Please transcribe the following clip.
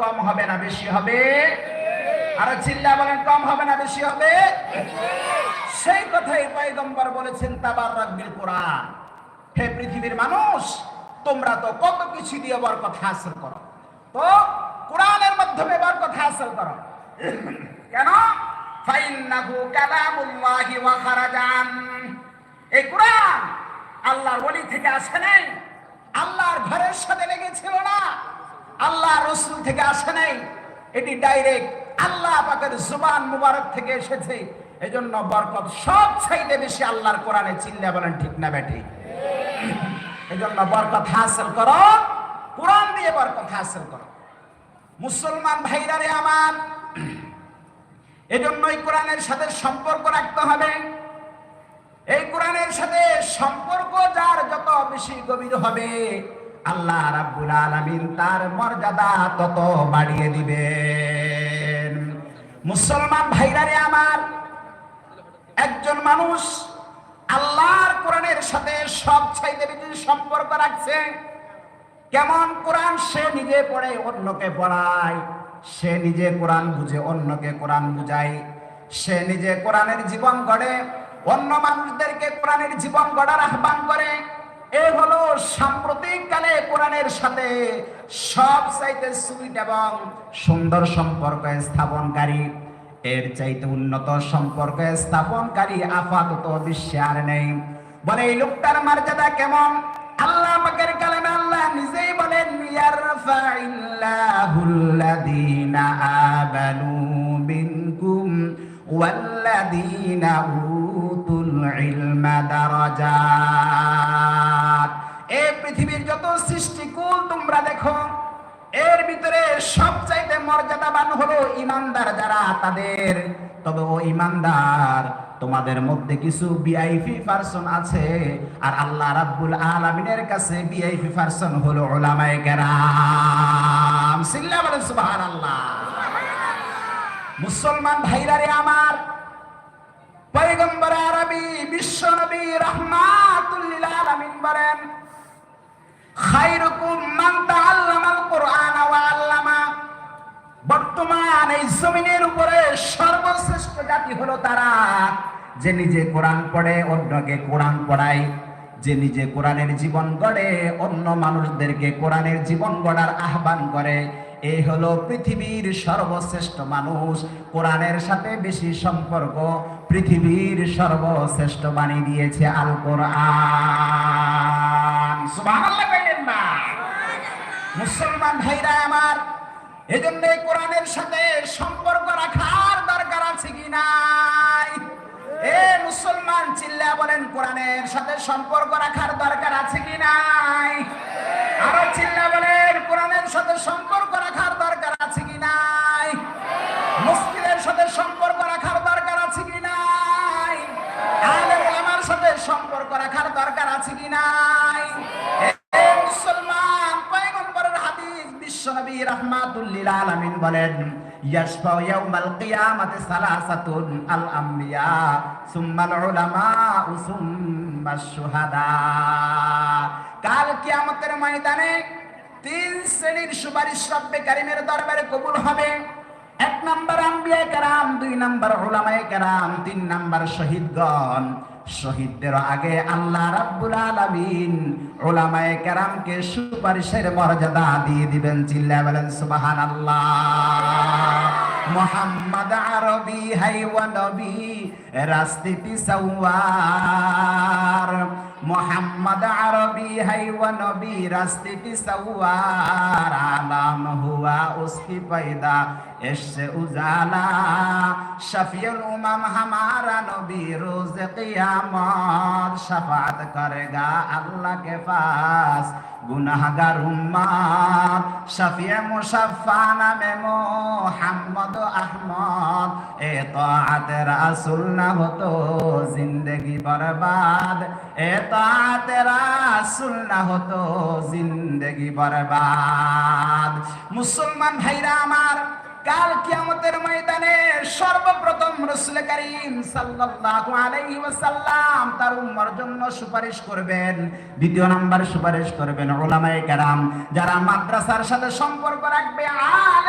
কম হবে না বেশি হবে? আরও চিল্লা বলেন, কম হবে না বেশি হবে? সেই কথাই পয়গম্বর বলেছেন তাবার রাব্বিল কোরআন। হে পৃথিবীর মানুষ, তোমরা তো কত কিছু দিয়ে বরকত হাসিল করো। তো কোরআনের মাধ্যমে বরকত হাসিল করো। কেন? ফাইন্নাহু কালামুল্লাহি ওয়া খারাজান। এই কোরআন আল্লাহর ওলি থেকে আসে নাই। আল্লাহর ঘরের সাথে লেগেছিল না। রসুল থেকে আসে নাই, এটি ডাইরেক্ট আল্লাহ পাকের জুবান মুবারক থেকে এসেছে। এজন্য বরকত সব চাইতে বেশি আল্লাহর কোরআনে চিল্লা বলেন ঠিক না বেটি এজন্য বরকত হাসিল করো, কোরআন দিয়ে বরকত হাসিল করো। মুসলমান ভাইরারে আমার, এজন্যই কোরআনের সাথে সম্পর্ক রাখতে হবে। এই কোরআনের সাথে সম্পর্ক যার যত বেশি গভীর হবে আল্লাহ রাব্বুল আলামিন তার মর্যাদা তত বাড়িয়ে দিবেন। মুসলমান ভাইরারে আমার, একজন মানুষ আল্লাহর কোরআনের সাথে সব চাইতে বেশি সম্পর্ক রাখছে। কেমন কোরআন? সে নিজে পড়ে অন্যকে পড়ায়, সে নিজে কোরআন বুঝে অন্যকে কোরআন বুঝায়, সে নিজে কোরআনের জীবন গড়ে, অন্য মানুষদেরকে কোরআনের জীবন গড়ার আহ্বান করে এ হলো সাম্প্রতিক কালে কোরআনের সাথে সব চাইতে সুইট এবং সুন্দর সম্পর্ক স্থাপনকারী। এর চাইতে উন্নত সম্পর্ক স্থাপনকারী আপাতত বিশ্বে আর নেই। বলে এই লোকটার মর্যাদা কেমন? আল্লাহ আল্লাহ নিজেই বলেন ইয়ারফাইল্লাহুল্লাযীনা আমানু মিনকুম উতুল ইলমা দারাজাত। এই পৃথিবীর যত সৃষ্টিকুল তোমরা দেখো, এর ভিতরে সবচাইতে মর্যাদাবান হলো ইমানদার যারা তাদের। তবে ও ইমানদার, তোমাদের মধ্যে কিছু বিআইপি পারসন আছে, আর আল্লাহ রাব্বুল আলামিনের কাছে বিআইপি পারসন হলো উলামায়ে কেরাম। সিল্লা বলেন সুবহানাল্লাহ। মুসলমান ভাইরারে আমার, পয়গম্বর আরবি বিশ্ব নবী রহমাতুল লিল আলামিন বলেন খায়রুকুম মান তাআল্লামাল কুরআন আল্লামা। বর্তমান এই জমিনের উপরে সর্বশ্রেষ্ঠ জাতি হলো তারা। যে নিজে কোরআন পড়ে, অন্যকে কোরআন পড়ায়। যে নিজে কোরআনের জীবন গড়ে, অন্য মানুষদেরকে কোরআনের জীবন গড়ার আহ্বান করে। এই হলো পৃথিবীর সর্বশ্রেষ্ঠ মানুষ। কোরআনের সাথে বেশি সম্পর্ক পৃথিবীর সর্বশ্রেষ্ঠ বাণী দিয়েছে আল কোরআন মুসলমান ভাইরা আমার, এজন্য কোরআনের সাথে সম্পর্ক রাখার দরকার আছে কি নাই? এ মুসলমান চিল্লা বলেন, কোরআনের সাথে সম্পর্ক রাখার দরকার আছে কি নাই? আরও চিল্লা বলেন, কোরআনের সাথে সম্পর্ক রাখার দরকার আছে কি নাই? মসজিদের সাথে সম্পর্ক সম্পর্ক রাখার দরকার আছে কি নাই? মুসলমান, পয়গম্বরের হাদিস বিশ্বনবী রাহমাতুল লিল আলামিন বলেন, ইয়াশফাউ ইয়াউমাল কিয়ামাতি সালাসাতুন আল আমবিয়া সুম্মাল উলামা সুম্মাশ শুহাদা। কাল কিয়ামতের ময়দানে তিন শ্রেণির সুপারিশ রব্বে কারিমের দরবারে কবুল হবে। এক নাম্বার আম্বিয়া কেরাম, দুই নাম্বার ওলামায়ে কেরাম, তিন নাম্বার শহীদগণ। শহীদদের আগে আল্লাহ রাব্বুল আলামিন ওলামায়ে কেরামকে সুপারিশের মর্যাদা দিয়ে দিবেন চিল্লা বলেন, সুবহানাল্লাহ। মোহাম্মদ আরবি হাইওয়া নবী রাস্তিটি সাওয়ার। মোহাম্মদ আরবি হাইওয়া নবী রাস্তিটি সাওয়ার। আলাম হুয়া, উসকি पैदा এসছে উজালা, শফিউল উমাম হামারা নবী রোজ কিয়ামত, শাফাত করেগা আল্লাহ কে পাস গুনাহগার উম্মাত শফিয়ে মুসাফা নামে মোহাম্মদ আহমদ, এ তাআত রাসূল না হতো জিন্দেগি বরবাদ, এ তাআত রাসূল না হতো জিন্দেগি বরবাদ। মুসলমান ভাইরা আমার কাল কিয়ামতের ময়দানে সর্বপ্রথম রসুল করিম সাল্লাল্লাহু আলাইহি ওয়াসাল্লাম তার উম্মার জন্য সুপারিশ করবেন। দ্বিতীয় নাম্বার সুপারিশ করবেন ওলামায়ে কেরাম, যারা মাদ্রাসার সাথে সম্পর্ক রাখবে আলে